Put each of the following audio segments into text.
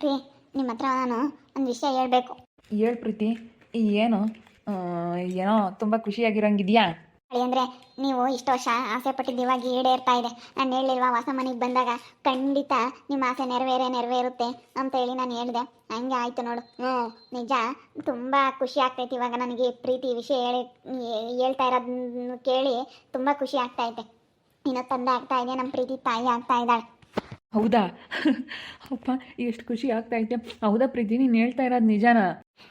ರೀ ನಿಮ್ಮ ಹತ್ರ ನಾನು ಒಂದು ವಿಷಯ ಹೇಳ್ಬೇಕು. ಹೇಳ್ ಪ್ರೀತಿ ಏನು ಆ, ಏನೋ ತುಂಬ ಖುಷಿಯಾಗಿರೋಂಗಿದ್ಯಾ? ಅಂದ್ರೆ ನೀವು ಇಷ್ಟು ವರ್ಷ ಆಸೆ ಪಟ್ಟಿದ್ದು ಇವಾಗ ಈಡೇರ್ತಾ ಇದೆ. ನಾನು ಹೇಳಿರುವ ಹೊಸ ಮನೆಗೆ ಬಂದಾಗ ಖಂಡಿತ ನಿಮ್ಮ ಆಸೆ ನೆರವೇರೇ ನೆರವೇರುತ್ತೆ ಅಂತ ಹೇಳಿ ನಾನು ಹೇಳಿದೆ. ಹಂಗೆ ಆಯ್ತು ನೋಡು. ಹ್ಞೂ ನಿಜ ತುಂಬ ಖುಷಿ ಆಗ್ತೈತೆ ಇವಾಗ ನನಗೆ ಈ ಪ್ರೀತಿ ವಿಷಯ ಹೇಳಿ ಹೇಳ್ತಾ ಇರೋದನ್ನು ಕೇಳಿ ತುಂಬ ಖುಷಿ ಆಗ್ತಾ ಇದೆ. ಇನ್ನು ತಂದೆ ಆಗ್ತಾ ಇದೆ ನಮ್ಮ ಪ್ರೀತಿ ತಾಯಿ ಆಗ್ತಾ ಇದ್ದಾಳೆ. ಹೌದಾ? ಅಪ್ಪ, ಎಷ್ಟು ಖುಷಿ ಆಗ್ತಾ ಐತೆ ಹೌದಾ ಪ್ರೀತಿ, ನೀನು ಹೇಳ್ತಾ ಇರೋದು ನಿಜಾನ?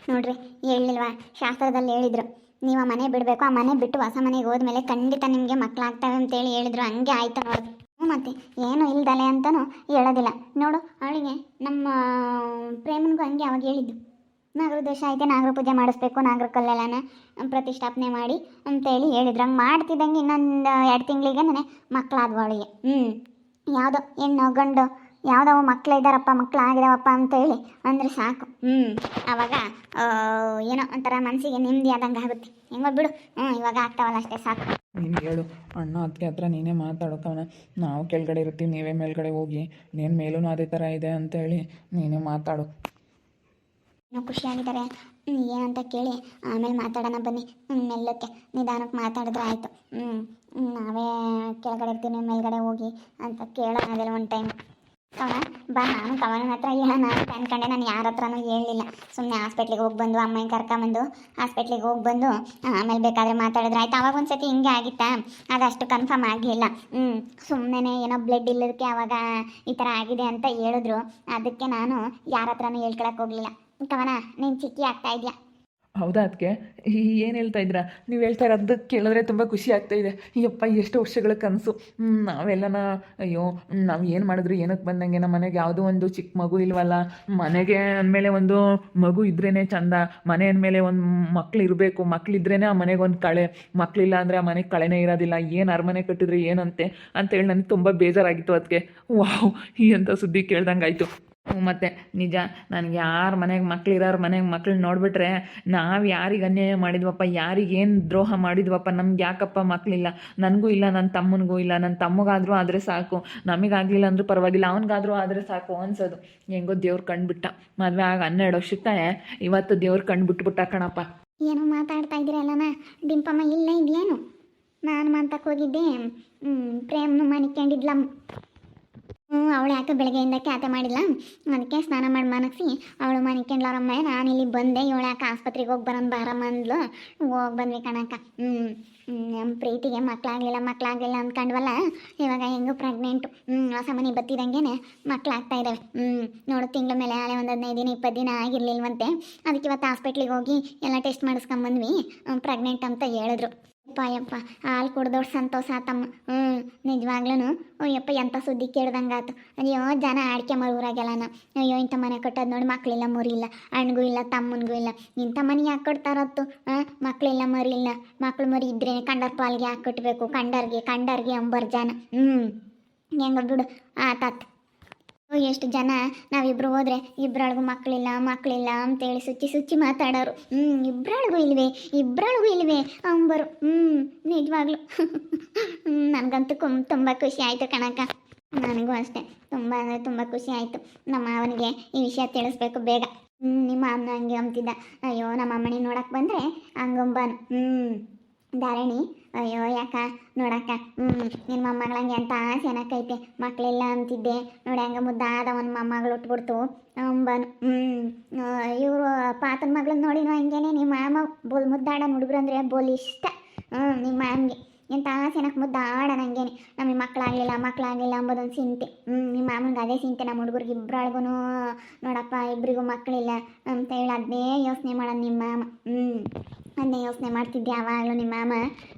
ನೋಡ್ರಿ ಹೇಳಿಲ್ವಾ ಶಾಸ್ತ್ರದಲ್ಲಿ ಹೇಳಿದ್ರು. ನೀವು ಮನೆ ಬಿಡಬೇಕು, ಆ ಮನೆ ಬಿಟ್ಟು ಹೊಸ ಮನೆಗೆ ಹೋದ್ಮೇಲೆ ಖಂಡಿತ ನಿಮಗೆ ಮಕ್ಕಳಾಗ್ತವೆ ಅಂತೇಳಿ ಹೇಳಿದ್ರು. ಹಂಗೆ ಆಯ್ತು ನೋಡಿ. ಮತ್ತೆ, ಏನು ಇಲ್ದಲೆ ಅಂತಲೂ ಹೇಳೋದಿಲ್ಲ. ನೋಡು, ಅವಳಿಗೆ ನಮ್ಮ, ಪ್ರೇಮನಿಗೂ ಹಂಗೆ ಅವಾಗ ಹೇಳಿದ್ದು. ನಾಗರ ದೋಷ ಐತೆ ನಾಗರ ಪೂಜೆ ಮಾಡಿಸ್ಬೇಕು, ನಾಗರ ಕಲ್ಲೆಲ್ಲನ ಪ್ರತಿಷ್ಠಾಪನೆ ಮಾಡಿ ಅಂತೇಳಿ ಹೇಳಿದ್ರು. ಹಂಗೆ ಮಾಡ್ತಿದ್ದಂಗೆ ಇನ್ನೊಂದು ಎರಡು ತಿಂಗಳಿಗೆ ನನಗೆ ಮಕ್ಕಳಾದ್ವು ಅವಳಿಗೆ. ಹ್ಞೂ ಯಾವುದೋ ಹೆಣ್ಣು ಗಂಡು ಯಾವುದೋ ಮಕ್ಕಳು ಇದ್ದಾರಪ್ಪ ಮಕ್ಕಳು ಆಗಿದಾವಪ್ಪ ಅಂತ ಹೇಳಿ ಅಂದರೆ ಸಾಕು. ಹ್ಞೂ ಆವಾಗ ಏನೋ ಒಂಥರ ಮನಸ್ಸಿಗೆ ನೆಮ್ಮದಿ ಆದಂಗೆ ಆಗುತ್ತೆ. ಹೆಂಗೋ ಬಿಡು. ಹ್ಞೂ ಇವಾಗ ಆಗ್ತಾವಲ್ಲ ಅಷ್ಟೇ ಸಾಕು. ನೀನು ಹೇಳು ಅಣ್ಣ ಅದಕ್ಕೆ ಹತ್ರ ನೀನೇ ಮಾತಾಡೋಕವನ. ನಾವು ಕೆಳಗಡೆ ಇರ್ತೀವಿ ನೀವೇ ಮೇಲ್ಗಡೆ ಹೋಗಿ. ನೀನು ಮೇಲೂ ಅದೇ ಥರ ಇದೆ ಅಂತ ಹೇಳಿ ನೀನೇ ಮಾತಾಡು. ಏನೋ ಖುಷಿಯಾಗಿದ್ದಾರೆ. ಏನಂತ ಕೇಳಿ ಆಮೇಲೆ ಮಾತಾಡೋಣ ಬನ್ನಿ. ಹ್ಞೂ ಮೆಲ್ಲಕ್ಕೆ. ನಿಧಾನಕ್ಕೆ ಮಾತಾಡಿದ್ರೆ ಆಯಿತು. ಹ್ಞೂ ನಾವೇ ಕೆಳಗಡೆ ಇರ್ತೀನಿ ಮೇಲ್ಗಡೆ ಹೋಗಿ ಅಂತ ಕೇಳೋಣ ಅದೆಲ್ಲ ಒಂದು ಟೈಮ್ ಕವನ ಬಾ, ನಾನು ಕವನ ಹತ್ರ ಹೇಳೋಣ. ಅಂತ ಅನ್ಕೊಂಡೆ ನಾನು ಯಾರ ಹತ್ರನೂ ಹೇಳಲಿಲ್ಲ. ಸುಮ್ಮನೆ ಹಾಸ್ಪಿಟ್ಲಿಗೆ ಹೋಗಿ ಬಂದು, ಅಮ್ಮನ ಕರ್ಕೊಂಬಂದು ಹಾಸ್ಪಿಟ್ಲಿಗೆ ಹೋಗಿ ಬಂದು, ಆಮೇಲೆ ಬೇಕಾದರೆ ಮಾತಾಡಿದ್ರೆ. ಆಯ್ತು, ಅವಾಗ ಒಂದು ಸತಿ ಹಿಂಗೆ ಆಗಿತ್ತಾ? ಅದಷ್ಟು ಕನ್ಫರ್ಮ್ ಆಗಲಿಲ್ಲ ಹ್ಞೂ ಸುಮ್ಮನೆ ಏನೋ ಬ್ಲಡ್ ಇಲ್ಲದಕ್ಕೆ ಅವಾಗ ಈ ಥರ ಆಗಿದೆ ಅಂತ ಹೇಳಿದ್ರು. ಅದಕ್ಕೆ ನಾನು ಯಾರ ಹತ್ರನೂ ಹೇಳ್ಕೊಳಕ್ಕೆ ಹೋಗಲಿಲ್ಲ. ಕವನ ನೀನು ಚಿಕ್ಕಿ ಆಗ್ತಾ ಇದೆಯಾ? ಹೌದಾ ಅದಕ್ಕೆ ಏನು ಹೇಳ್ತಾ ಇದ್ದೀರಾ? ನೀವು ಹೇಳ್ತಾ ಇರೋದು ಕೇಳಿದ್ರೆ ತುಂಬ ಖುಷಿ ಆಗ್ತಾ ಇದೆ. ಯಪ್ಪ ಎಷ್ಟು ವರ್ಷಗಳ ಕನಸು. ನಾವೆಲ್ಲನ, ಅಯ್ಯೋ ನಾವು ಏನು ಮಾಡಿದ್ರು ಏನಕ್ಕೆ ಬಂದಂಗೆ ನಮ್ಮ ಮನೆಗೆ? ಯಾವುದೋ ಒಂದು ಚಿಕ್ಕ ಮಗು ಇಲ್ವಲ್ಲ? ಮನೆಗೆ ಅಂದಮೇಲೆ ಒಂದು ಮಗು ಇದ್ರೇ ಚಂದ. ಮನೆ ಅಂದಮೇಲೆ ಒಂದು ಮಕ್ಳು ಇರಬೇಕು. ಮಕ್ಳಿದ್ರೇ ಆ ಮನೆಗೆ ಒಂದು ಕಳೆ. ಮಕ್ಳಿಲ್ಲ ಅಂದರೆ ಆ ಮನೆಗೆ ಕಳೆನೇ ಇರೋದಿಲ್ಲ. ಏನು ಅರಮನೆ ಕಟ್ಟಿದ್ರೆ ಏನಂತೆ? ಅಂತೇಳಿ ನನಗೆ ತುಂಬ ಬೇಜಾರಾಗಿತ್ತು ಅದಕ್ಕೆ ವಾವ್, ಈ ಅಂತ ಸುದ್ದಿ ಕೇಳ್ದಂಗೆ ಆಯಿತು. ಮತ್ತು ನಿಜ ನನಗೆ ಯಾರ ಮನೆಗೆ ಮಕ್ಳು ಇರೋರ ಮನೆಗೆ ಮಕ್ಳು ನೋಡಿಬಿಟ್ರೆ ನಾವು ಯಾರಿಗೆ ಅನ್ಯಾಯ ಮಾಡಿದ್ವಪ್ಪ, ಯಾರಿಗೆ ಏನು ದ್ರೋಹ ಮಾಡಿದ್ವಪ್ಪ, ನಮ್ಗೆ ಯಾಕಪ್ಪ ಮಕ್ಕಳಿಲ್ಲ ನನಗೂ ಇಲ್ಲ ನನ್ನ ತಮ್ಮನಿಗೂ ಇಲ್ಲ ನನ್ನ ತಮ್ಮಗಾದರೂ ಆದರೆ ಸಾಕು, ನಮಗಾಗಲಿಲ್ಲ ಅಂದರೂ ಪರವಾಗಿಲ್ಲ, ಅವನಿಗಾದರೂ ಆದರೆ ಸಾಕು ಅನ್ಸೋದು. ಹೆಂಗೋ ದೇವ್ರು ಕಂಡುಬಿಟ್ಟ. ಮದುವೆ ಆಗ ಹನ್ನೆರಡು ವರ್ಷಕ್ಕೆ ಇವತ್ತು ದೇವ್ರು ಕಂಡುಬಿಟ್ಬಿಟ್ಟ ಕಣಪ್ಪ. ಏನು ಮಾತಾಡ್ತಾ ಇದ್ದೀರಲ್ಲನ ಡಿಂಪಮ್ಮ ಇಲ್ಲ ಇದೇನು ನಾನು ಮಾತಕ್ಕೆ ಹೋಗಿದ್ದೆ. ಪ್ರೇಮ್ನು ಮನಿಕೊಂಡಿದ್ಲ ಹ್ಞೂ ಅವಳು ಯಾಕೆ ಬೆಳಗ್ಗೆಯಿಂದ ಕ್ಯಾತೆ ಮಾಡಿಲ್ಲ? ಅದಕ್ಕೆ ಸ್ನಾನ ಮಾಡಿ ಮನಗಿಸಿ, ಅವಳು ಮನಿಕೊಂಡ್ಲವ್ರಮ್ಮ ನಾನು ಇಲ್ಲಿ ಬಂದೆ, ಇವಳು ಯಾಕೆ ಆಸ್ಪತ್ರೆಗೆ ಹೋಗಿ ಬರೋಣ ಬಾರಮ್ಮ ಅಂದ್ಲು. ಹೋಗಿ ಬಂದ್ವಿ ಕಣಕ್ಕ. ಹ್ಞೂ ನಮ್ಮ ಪ್ರೀತಿಗೆ ಮಕ್ಕಳಾಗಲಿಲ್ಲ ಮಕ್ಕಳಾಗಲಿಲ್ಲ ಅಂದ್ಕೊಂಡ್ವಲ್ಲ ಇವಾಗ ಹೆಂಗೂ ಪ್ರೆಗ್ನೆಂಟು ಹ್ಞೂ ಹೊಸ ಮನೆ ಬತ್ತಿದಂಗೆ ಮಕ್ಕಳಾಗ್ತಾ ಇದ್ದಾವೆ ಹ್ಞೂ ನೋಡು, ತಿಂಗಳ ಮೇಲೆ ಆಳೆ ಒಂದು ಹದಿನೈದು ದಿನ ಇಪ್ಪತ್ತು ದಿನ ಆಗಿರಲಿಲ್ವಂತೆ. ಅದಕ್ಕೆ ಇವತ್ತು ಹಾಸ್ಪಿಟ್ಲಿಗೆ ಹೋಗಿ ಎಲ್ಲ ಟೆಸ್ಟ್ ಮಾಡಿಸ್ಕೊಂಬಂದ್ವಿ. ಪ್ರೆಗ್ನೆಂಟ್ ಅಂತ ಹೇಳಿದ್ರು. ಯಪ್ಪ ಯಪ್ಪ ಹಾಲು ಕುಡ್ದೋಡ್ ಸಂತೋಷ ಆತಮ್ಮ. ಹ್ಞೂ ನಿಜವಾಗ್ಲೂ ಅಯ್ಯಪ್ಪ ಎಂಥ ಸುದ್ದಿ ಕೇಳ್ದಂಗಾತು. ಅಯ್ಯೋ, ಜನ ಆಡ್ಕೆ ಊರಾಗೆಲ್ಲನ ಅಯ್ಯೋ, ಇಂಥ ಮನೆ ಕಟ್ಟೋದು ನೋಡಿ ಮಕ್ಕಳಿಲ್ಲ ಮುರಿಲ್ಲ. ಅಣ್ಣಗೂ ಇಲ್ಲ, ತಮ್ಮನಿಗೂ ಇಲ್ಲ. ಇಂಥ ಮನೆ ಯಾಕೆ ಕೊಡ್ತಾರತ್ತು? ಹಾಂ ಮಕ್ಕಳಿಲ್ಲ ಮರಿಲ್ಲ. ಮಕ್ಳು ಮರಿ ಇದ್ರೆ ಕಂಡರ್ ಪಾಲ್ಗೆ ಹಾಕಿ ಕಟ್ಟಬೇಕು ಕಂಡರ್ಗೆ ಕಂಡರ್ಗೆ ಅಂಬರ್ ಜನ. ಹ್ಞೂ ಹೆಂಗ ಬಿಡು. ಆತಾತ್ ಎಷ್ಟು ಜನ ನಾವಿಬ್ರು ಹೋದ್ರೆ ಇಬ್ರೊಳಗೂ ಮಕ್ಕಳಿಲ್ಲ ಮಕ್ಕಳಿಲ್ಲ ಅಂತೇಳಿ ಸುಚ್ಚಿ ಸುಚ್ಚಿ ಮಾತಾಡೋರು. ಹ್ಞೂ ಇಬ್ರೊಳಗೂ ಇಲ್ವೇ ಇಬ್ರೊಳಗೂ ಇಲ್ವೇ ಅಂಬರು. ಹ್ಞೂ ನಿಜವಾಗ್ಲು. ಹ್ಮ್, ನನಗಂತೂ ಕುಂ ತುಂಬ ಖುಷಿ ಆಯಿತು ಕಣಕ ನನಗೂ ಅಷ್ಟೇ ತುಂಬ ಅಂದರೆ ತುಂಬ ಖುಷಿ ಆಯಿತು. ನಮ್ಮ ಅವನಿಗೆ ಈ ವಿಷಯ ತಿಳಿಸ್ಬೇಕು ಬೇಗ. ನಿಮ್ಮ ಅಮ್ಮ ಹಂಗೆ ಅಂತಿದ್ದ ಅಯ್ಯೋ ನಮ್ಮ ಅಮ್ಮನಿ ನೋಡಕ್ಕೆ ಬಂದರೆ ಹಂಗಂಬಾನು. ಹ್ಞೂ ಧಾರಣಿ. ಅಯ್ಯೋ, ಯಾಕ? ನೋಡಕ್ಕ ಹ್ಞೂ ನಿನ್ನ ಮೊಮ್ಮಗಳಂಗೆ ಅಂತ ಚೆನ್ನಾಗೈತೆ ಮಕ್ಕಳಿಲ್ಲ ಅಂತಿದ್ದೆ. ನೋಡಿ, ಹಂಗೆ ಮುದ್ದಾದ ಒಂದು ಮೊಮ್ಮಗಳು ಉಟ್ಬಿಡ್ತು ಅಂಬನು ಹ್ಞೂ ಇವರು ಪಾತನ ಮಗಳನ್ನ ನೋಡಿನೋ ಹಂಗೇನೆ? ನಿಮ್ಮ ಮಾಮ ಬೋಲ್ ಮುದ್ದಾಡ ಹುಡುಗರು ಅಂದರೆ ಬೋಲ್ ಇಷ್ಟ. ಹ್ಞೂ ನಿಮ್ಮ ಮಾಮಗೆ. ಎಂತ ಚೆನ್ನಾಗಿ ಮುದ್ದಾಡ ನಂಗೇನೆ ನಮಗೆ ಮಕ್ಕಳಾಗಲಿಲ್ಲ ಮಕ್ಕಳಾಗಲಿಲ್ಲ ಅಂಬೋದೊಂದು ಚಿಂತೆ. ಹ್ಞೂ ನಿಮ್ಮ ಮಾಮನಿಗೆ ಅದೇ ಚಿಂತೆ ನಮ್ಮ ಹುಡುಗರಿಗೆ ಇಬ್ಬರೊಳಗೂ ನೋಡಪ್ಪ ಇಬ್ಬರಿಗೂ ಮಕ್ಕಳಿಲ್ಲ ಅಂತ ಹೇಳಿ ಅದನ್ನೇ ಯೋಚನೆ ಮಾಡೋದು ನಿಮ್ಮ ಮಾಮ. ಹ್ಞೂ ಅದನ್ನೇ ಯೋಚನೆ ಮಾಡ್ತಿದ್ದೆ ಯಾವಾಗಲೂ ನಿಮ್ಮ ಮಾಮ.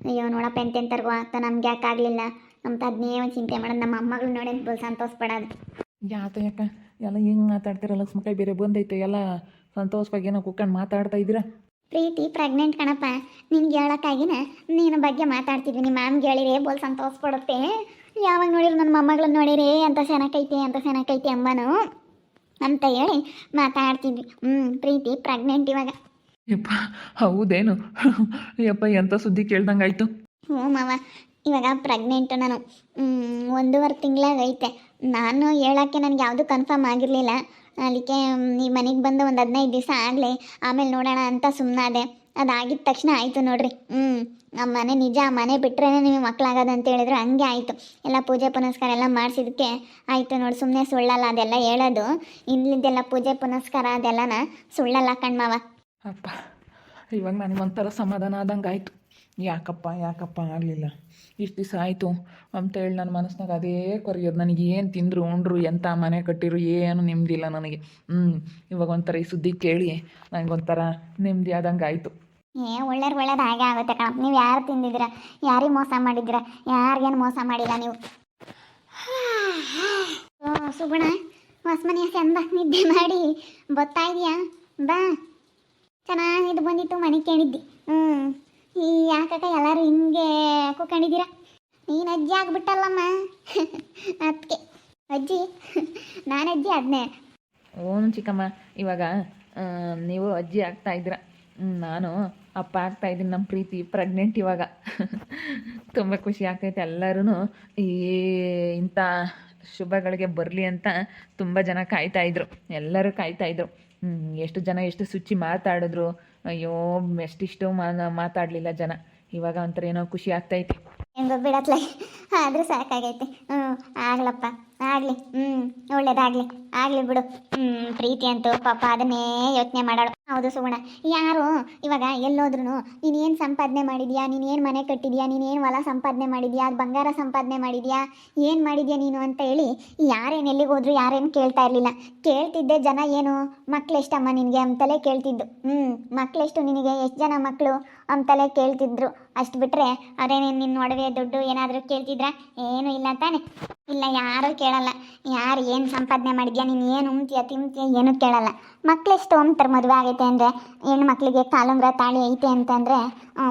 ಅಯ್ಯೋ ನೋಡಪ್ಪ, ಎಂತೆಂತರ್ಗೋ ಆಗ್ತಾ, ನಮ್ಗೆ ಯಾಕೆ ಆಗಲಿಲ್ಲ? ಅಂತ ಅದನ್ನೇ ಒಂದು ಚಿಂತೆ ಮಾಡೋದು ನಮ್ಮ ಅಮ್ಮಗಳು ನೋಡಿ ಅಂತ ಸಂತೋಷ ಪಡೋದು ಯಾತ ಯಾಕ ಎಲ್ಲ ಹಿಂಗೆ ಮಾತಾಡ್ತಿರಲ್ಲ ಲಕ್ಷ್ಮಕಾಯಿ ಬೇರೆ ಬಂದೈತೆ. ಎಲ್ಲ ಸಂತೋಷವಾಗಿ ಏನೋ ಕುತ್ಕೊಂಡು ಮಾತಾಡ್ತಾ ಇದ್ದೀರಾ? ಪ್ರೀತಿ ಪ್ರೆಗ್ನೆಂಟ್ ಕಣಪ್ಪ. ನಿನ್ಗೆ ಹೇಳೋಕ್ಕಾಗಿನ ನಿನ್ನ ಬಗ್ಗೆ ಮಾತಾಡ್ತಿದ್ವಿ. ನಿಮ್ಮ ಮ್ಯಾಮ್ಗೆ ಹೇಳಿರಿ ಬೋಲ್ ಸಂತೋಷ ಪಡುತ್ತೆ. ಯಾವಾಗ ನೋಡಿರು ನನ್ನ ಮೊಮ್ಮಗಳನ್ನ ನೋಡಿರಿ ಅಂತ ಸೆನಕೈತಿ ಅಂತ ಸೆನಕೈತಿ ಅಮ್ಮನು ಅಂತ ಹೇಳಿ ಮಾತಾಡ್ತಿದ್ವಿ. ಹ್ಞೂ ಪ್ರೀತಿ ಪ್ರೆಗ್ನೆಂಟ್ ಇವಾಗ. ಯಪ್ಪ ಹೌದೇನು? ಯಪ್ಪ ಎಂಥ ಸುದ್ದಿ ಕೇಳ್ದಂಗಾಯ್ತು? ಹ್ಞೂ ಮಾವ ಇವಾಗ ಪ್ರೆಗ್ನೆಂಟ್ ನಾನು. ಒಂದೂವರೆ ತಿಂಗಳಾಗೈತೆ. ನಾನು ಹೇಳೋಕ್ಕೆ ನನಗೆ ಯಾವುದು ಕನ್ಫರ್ಮ್ ಆಗಿರಲಿಲ್ಲ. ಅದಕ್ಕೆ ನೀವು ಮನೆಗೆ ಬಂದು ಒಂದು ಹದಿನೈದು ದಿವಸ ಆಗಲಿ, ಆಮೇಲೆ ನೋಡೋಣ ಅಂತ ಸುಮ್ಮನಾದೆ ಅದಾಗಿದ ತಕ್ಷಣ ಆಯಿತು ನೋಡ್ರಿ. ಹ್ಞೂ ನಮ್ಮ ಮನೆ ನಿಜ ಮನೆ ಬಿಟ್ಟರೆ ನಿಮಗೆ ಮಕ್ಕಳಾಗೋದು ಅಂತ ಹೇಳಿದ್ರು, ಹಂಗೆ ಆಯಿತು. ಎಲ್ಲ ಪೂಜೆ ಪುನಸ್ಕಾರ ಎಲ್ಲ ಮಾಡಿಸಿದಕ್ಕೆ ಆಯಿತು ನೋಡಿ ಸುಮ್ಮನೆ ಸುಳ್ಳಲ್ಲ ಅದೆಲ್ಲ ಹೇಳೋದು. ಇಲ್ಲಿದ್ದೆಲ್ಲ ಪೂಜೆ ಪುನಸ್ಕಾರ ಅದೆಲ್ಲನ ಸುಳ್ಳಲ್ಲ ಕಣ್ಮವ ಅಪ್ಪ, ಇವಾಗ ಒಂಥರ ಸಮಾಧಾನ ಆದಂಗೆ ಆಯಿತು ಯಾಕಪ್ಪ ಯಾಕಪ್ಪ ಆಗಲಿಲ್ಲ. ಇಷ್ಟು ದಿವಸ ಆಯಿತು. ಅಂತೇಳಿ ನನ್ನ ಮನಸ್ಸಿನಾಗ ಅದೇ ಕೊರೆಯೋದು ನನಗೆ ಏನು ತಿಂದರು, ಉಂಡ್ರು ಎಂಥ ಮನೆ ಕಟ್ಟಿರು, ಏನು ನೆಮ್ಮದಿಲ್ಲ ನನಗೆ. ಹ್ಞೂ ಇವಾಗ ಒಂಥರ ಈ ಸುದ್ದಿ ಕೇಳಿ ನನಗೊಂಥರ ನೆಮ್ಮದಿ ಆದಂಗೆ ಆಯಿತು. ಏ, ಒಳ್ಳೇದು ಒಳ್ಳೇದು ಹಾಗೆ ಆಗುತ್ತೆ ಕಣ. ನೀವು ಯಾರು ತಿಂದಿದ್ದೀರ? ಯಾರಿಗೆ ಮೋಸ ಮಾಡಿದ್ದೀರ? ಯಾರಿಗೇನು ಮೋಸ ಮಾಡಿಲ್ಲ ನೀವು? ಸುಗುಣ, ಹೊಸ್ಮನೆ ಚಂದ ನಿದ್ದೆ ಮಾಡಿ. ಬರ್ತಾ ಇದೆಯಾ? ಬಾ. ಚೆನ್ನಾಗಿದ್ದು ಬಂದಿತ್ತು, ಮನೆ ಕೇಳಿದ್ದಿ. ಹ್ಞೂ ಈ ಯಾಕಕ್ಕ ಎಲ್ಲರೂ ಹಿಂಗೆ ಕೂಕೊಂಡಿದ್ದೀರ? ನೀನು ಅಜ್ಜಿ ಆಗ್ಬಿಟ್ಟಲ್ಲಮ್ಮ. ಅದಕ್ಕೆ ಅಜ್ಜಿ, ನಾನು ಅಜ್ಜಿ ಅದನ್ನೇ ಓನು ಚಿಕ್ಕಮ್ಮ, ಇವಾಗ ನೀವು ಅಜ್ಜಿ ಆಗ್ತಾ ಇದ್ದೀರ? ನಾನು ಅಪ್ಪ ಆಗ್ತಾ ಇದ್ದೀನಿ ನಮ್ಮ ಪ್ರೀತಿ ಪ್ರೆಗ್ನೆಂಟ್ ಇವಾಗ. ತುಂಬ ಖುಷಿ ಆಗ್ತೈತೆ ಎಲ್ಲರೂ ಈ ಇಂಥ ಶುಭಗಳಿಗೆ ಬರಲಿ ಅಂತ ತುಂಬ ಜನ ಕಾಯ್ತಾ ಇದ್ರು. ಎಲ್ಲರೂ ಕಾಯ್ತಾ ಇದ್ರು. ಎಷ್ಟು ಜನ ಎಷ್ಟು ಸುಚ್ಚಿ ಮಾತಾಡಿದ್ರು. ಅಯ್ಯೋ ಎಷ್ಟಿಷ್ಟು ಮಾತಾಡಲಿಲ್ಲ ಜನ. ಇವಾಗ ಒಂಥರ ಏನೋ ಖುಷಿ ಆಗ್ತೈತೆ. ಬಿಡತ್ಲೆ. ಆದರೂ ಸಾಕಾಗೈತೆ. ಹ್ಞೂ ಆಗ್ಲಪ್ಪ. ಆಗಲಿ ಹ್ಞೂ ಒಳ್ಳೇದಾಗಲಿ. ಆಗಲಿ ಬಿಡು. ಹ್ಞೂ ಪ್ರೀತಿ ಅಂತೂ ಪಾಪ ಅದನ್ನೇ ಯೋಚನೆ ಮಾಡೋಳು. ಹೌದು ಸುಗುಣ ಯಾರು ಇವಾಗ ಎಲ್ಲೋದ್ರೂ ನೀನ್ ಏನು ಸಂಪಾದನೆ ಮಾಡಿದ್ಯಾ? ನೀನ್ ಏನು ಮನೆ ಕಟ್ಟಿದ್ಯಾ? ನೀನ್ ಏನ್ ಹೊಲ ಸಂಪಾದನೆ ಮಾಡಿದ್ಯಾ? ಬಂಗಾರ ಸಂಪಾದನೆ ಮಾಡಿದ್ಯಾ? ಏನು ಮಾಡಿದ್ಯಾ ನೀನು ಅಂತ ಹೇಳಿ ಯಾರೇನು ಎಲ್ಲಿಗೆ ಹೋದ್ರು ಯಾರೇನು ಕೇಳ್ತಾ ಇರಲಿಲ್ಲ. ಕೇಳ್ತಿದ್ದೆ ಜನ ಏನು? ಮಕ್ಕಳೆಷ್ಟಮ್ಮ ನಿನಗೆ? ಅಂತಲೇ ಕೇಳ್ತಿದ್ದು. ಹ್ಞೂ ಮಕ್ಕಳೆಷ್ಟು ನಿನಗೆ? ಎಷ್ಟು ಜನ ಮಕ್ಕಳು ಅಂತಲೇ ಕೇಳ್ತಿದ್ರು. ಅಷ್ಟು ಬಿಟ್ಟರೆ ಅವರೇನೇನು ನಿನ್ನ ಒಡವೆ, ದುಡ್ಡು ಏನಾದರೂ ಕೇಳ್ತಿದ್ರಾ? ಏನು ಇಲ್ಲ ತಾನೆ. ಇಲ್ಲ, ಯಾರೂ ಕೇಳಲ್ಲ. ಯಾರು ಏನು ಸಂಪಾದನೆ ಮಾಡಿದ್ಯಾ, ನೀನು ಏನು ಉಮ್ತೀಯ ತಿಂತೀಯ, ಏನೂ ಕೇಳಲ್ಲ. ಮಕ್ಕಳೆಷ್ಟು ಒಮ್ತಾರೆ ಮದುವೆ ಆಗೈತೆ ಅಂದರೆ ಹೆಣ್ಣು ಮಕ್ಕಳಿಗೆ ಕಾಲುಂಗ್ರ ತಾಳಿ ಐತೆ ಅಂತಂದರೆ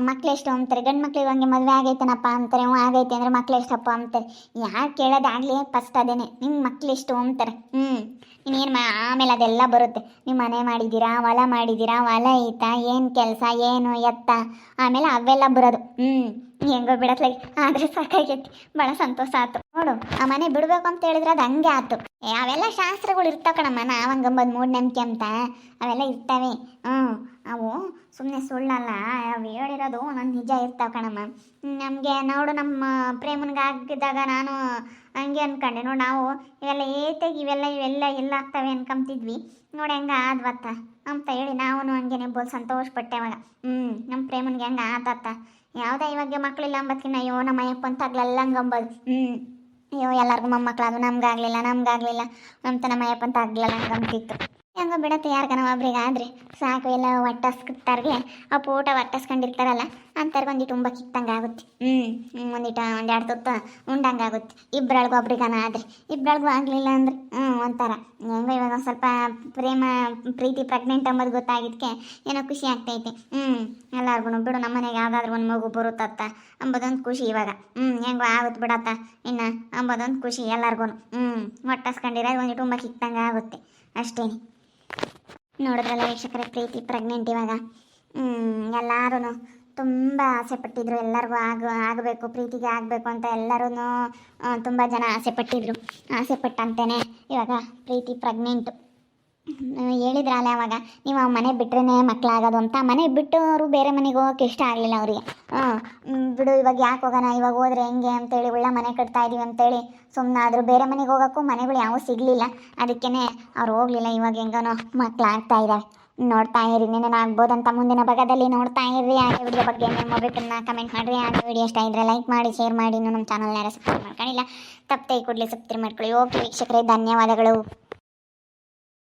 ಮಕ್ಕಳೆಷ್ಟು ಒಮ್ತಾರೆ, ಗಂಡು ಮಕ್ಕಳಿಗೆ ಹಂಗೆ ಮದುವೆ ಆಗೈತೇನಪ್ಪ ಅಂತಾರೆ, ಹ್ಞೂ ಆಗೈತೆ ಅಂದರೆ ಮಕ್ಕಳೆಷ್ಟಪ್ಪ ಅಂತಾರೆ. ಯಾರು ಕೇಳೋದಾಗಲಿ ಫಸ್ಟ್ ಅದೇನೆ ನಿಮ್ಮ ಮಕ್ಕಳೆಷ್ಟು ಒಮ್ತಾರೆ, ಹ್ಞೂ. ಇನ್ನೇನು ಮಾ, ಆಮೇಲೆ ಅದೆಲ್ಲ ಬರುತ್ತೆ. ನೀವು ಮನೆ ಮಾಡಿದ್ದೀರಾ, ಹೊಲ ಮಾಡಿದ್ದೀರಾ, ಹೊಲ ಐತಾ, ಏನು ಕೆಲಸ, ಏನು ಎತ್ತ, ಆಮೇಲೆ ಅವೆಲ್ಲ ಬರೋದು. ಹ್ಞೂ. ಹೆಂಗೋ ಬಿಡತ್ಲಾಗಿ ಆದರೆ ಸಾಕಾಗೈತಿ. ಭಾಳ ಸಂತೋಷ ಆಯ್ತು ನೋಡು, ಆ ಮನೆ ಬಿಡ್ಬೇಕು ಅಂತ ಹೇಳಿದ್ರೆ ಅದು ಹಂಗೆ ಆಯ್ತು ಅವೆಲ್ಲ ಶಾಸ್ತ್ರಗಳು ಇರ್ತಾವ ಕಣಮ್ಮ ನಾವಂಗಂಬದು ಮೂಢನಂಬಿಕೆ ಅಂತ. ಅವೆಲ್ಲ ಇರ್ತವೆ. ಹ್ಞೂ, ಅವು ಸುಮ್ಮನೆ ಸುಳ್ಳಲ್ಲ, ಅವು ಹೇಳಿರೋದು ನನ್ನ ನಿಜ ಇರ್ತಾವೆ ಕಣಮ್ಮ. ನಮಗೆ ನೋಡು, ನಮ್ಮ ಪ್ರೇಮನ್ಗೆ ಆಗಿದ್ದಾಗ ನಾನು ಹಂಗೆ ಅಂದ್ಕೊಂಡೆ ನೋಡು, ನಾವು ಇವೆಲ್ಲ ಏತಾಗಿ ಇವೆಲ್ಲ ಇವೆಲ್ಲ ಎಲ್ಲ ಆಗ್ತವೆ ಅನ್ಕೊಂತಿದ್ವಿ ನೋಡಿ, ಹೆಂಗೆ ಆದ್ವತ್ತ? ಅಂತ ಹೇಳಿ ನಾವು ಹಂಗೆ ಬೋಲ್ ಸಂತೋಷಪಟ್ಟೆ ಅವಾಗ. ಹ್ಞೂ ನಮ್ಮ ಪ್ರೇಮನಿಗೆ ಹೆಂಗೆ ಆತತ್ತ? ಯಾವುದೇ ಇವಾಗ ಮಕ್ಕಳಿಲ್ಲ ಅಂಬತ್ಕಿನ್ನ ಅಯ್ಯೋ, ನಮ್ಮ ಅಯ್ಯಪ್ಪ ಅಂತ ಹಂಗಂಬೋದು ಹ್ಞೂ. ಅಯ್ಯೋ ಎಲ್ಲರಿಗೂ ಅದು ನಮ್ಗಾಗಲಿಲ್ಲ ನಮ್ಗಾಗಲಿಲ್ಲ. ನಮ್ಮ ಮಯಪ್ಪ ಅಂತ ಆಗ್ಲಿಲ್ಲ ಹಂಗಂತಿತ್ತು ಹೆಂಗೋ ಬಿಡತ್ತೆ ಯಾರ್ಗನ ಒಬ್ರಿಗೆ ಆದ್ರೆ. ಸಾಕು ಎಲ್ಲ ಒಟ್ಟಸ್ಕಿರ್ತಾರ್ಗೆ ಆ ಪೋಟ ಒಟ್ಟಸ್ಕೊಂಡಿರ್ತಾರಲ್ಲ ಅಂತಾರ್ಗೆ ಒಂದಿಟ್ಟು ತುಂಬ ಕಿತ್ತಂಗೆ ಆಗುತ್ತೆ ಹ್ಞೂ ಒಂದಿಟ್ಟು ಒಂದೆರಡು ತುತ್ತ ಉಂಡಂಗೆ ಆಗುತ್ತೆ ಇಬ್ಬರೊಳಗೆ ಒಬ್ರಿಗನ ಆದ್ರೆ. ಇಬ್ಬರೊಳಗೂ ಆಗಲಿಲ್ಲ ಅಂದ್ರೆ ಹ್ಞೂ ಒಂಥರ. ಹೆಂಗೋ ಇವಾಗ ಒಂದು ಸ್ವಲ್ಪ ಪ್ರೇಮ ಪ್ರೀತಿ ಪ್ರೆಗ್ನೆಂಟ್ ಅಂಬೋದು ಗೊತ್ತಾಗಿದ್ದಕ್ಕೆ ಏನೋ ಖುಷಿ ಆಗ್ತೈತೆ. ಹ್ಞೂ ಎಲ್ಲಾರ್ಗು ಬಿಡು ನಮ್ಮ ಮನೆಗೆ ಯಾವುದಾದ್ರೂ ಒಂದು ಮಗು ಬರುತ್ತತ್ತ ಅಂಬೋದೊಂದು ಖುಷಿ ಇವಾಗ. ಹ್ಞೂ ಹೆಂಗೋ ಆಗುತ್ತೆ ಬಿಡತ್ತ ಇನ್ನು ಅಂಬೋದೊಂದು ಖುಷಿ ಎಲ್ಲಾರ್ಗು ಹ್ಞೂ ಒಟ್ಟಸ್ಕೊಂಡಿರೋದು ಒಂದು ತುಂಬ ಕಿತ್ತಂಗೆ ಆಗುತ್ತೆ ಅಷ್ಟೇನೆ. ನೋಡಿದ್ರಲ್ಲ ವೀಕ್ಷಕರ, ಪ್ರೀತಿ ಪ್ರೆಗ್ನೆಂಟ್ ಇವಾಗ. ಎಲ್ಲರೂ ತುಂಬ ಆಸೆ ಪಟ್ಟಿದ್ರು. ಎಲ್ಲರಿಗೂ ಆಗ, ಆಗಬೇಕು, ಪ್ರೀತಿಗೆ ಆಗಬೇಕು ಅಂತ ಎಲ್ಲರೂ ತುಂಬ ಜನ ಆಸೆ ಪಟ್ಟಿದ್ರು. ಆಸೆ ಪಟ್ಟಂತೇನೆ ಇವಾಗ ಪ್ರೀತಿ ಪ್ರೆಗ್ನೆಂಟು ಹೇಳಿದ್ರಲ್ಲ ಅವಾಗ, ನೀವು ಆ ಮನೆ ಬಿಟ್ರೇ ಮಕ್ಕಳಾಗೋದು ಅಂತ. ಮನೆ ಬಿಟ್ಟು ಅವರು ಬೇರೆ ಮನೆಗೆ ಹೋಗೋಕೆ ಇಷ್ಟ ಆಗಲಿಲ್ಲ ಅವರಿಗೆ. ಹಾಂ ಬಿಡು, ಇವಾಗ ಯಾಕೆ ಹೋಗೋಣ? ಇವಾಗ ಹೋದ್ರೆ ಹೆಂಗೆ ಅಂತೇಳಿ ಒಳ್ಳೆ ಮನೆ ಕಟ್ತಾ ಇದೀವಿ ಅಂತೇಳಿ ಆದರೂ ಬೇರೆ ಮನೆಗೆ ಹೋಗೋಕ್ಕೂ ಮನೆಗಳು ಯಾವೂ ಸಿಗಲಿಲ್ಲ. ಅದಕ್ಕೇ ಅವ್ರು ಹೋಗಲಿಲ್ಲ, ಇವಾಗ ಹೆಂಗನೋ ಮಕ್ಕಳಾಗ್ತಾ ಇದ್ದಾವೆ ನೋಡ್ತಾ ಇರಿ ನೆನೆ ಆಗ್ಬೋದಂತ ಮುಂದಿನ ಭಾಗದಲ್ಲಿ ನೋಡ್ತಾ ಇರ್ರಿ ಆ ವಿಡಿಯೋ ಬಗ್ಗೆ ನಿಮ್ಮ ಅಭಿಪ್ರಾಯನ ಕಮೆಂಟ್ ಮಾಡಿರಿ. ಆ ವಿಡಿಯೋ ಇಷ್ಟ ಇದ್ರೆ ಲೈಕ್ ಮಾಡಿ ಶೇರ್ ಮಾಡಿ. ಇನ್ನೂ ನಮ್ಮ ಚಾನಲ್ನ ಸಬ್ಸ್ಕ್ರೈಬ್ ಮಾಡ್ಕೊಂಡಿಲ್ಲ ತೈ ಕೂಡಲೇ ಸಬ್ಸ್ಕ್ರೈಬ್ ಮಾಡ್ಕೊಳ್ಳಿ. ಓಕೆ ವೀಕ್ಷಕರೇ, ಧನ್ಯವಾದಗಳು.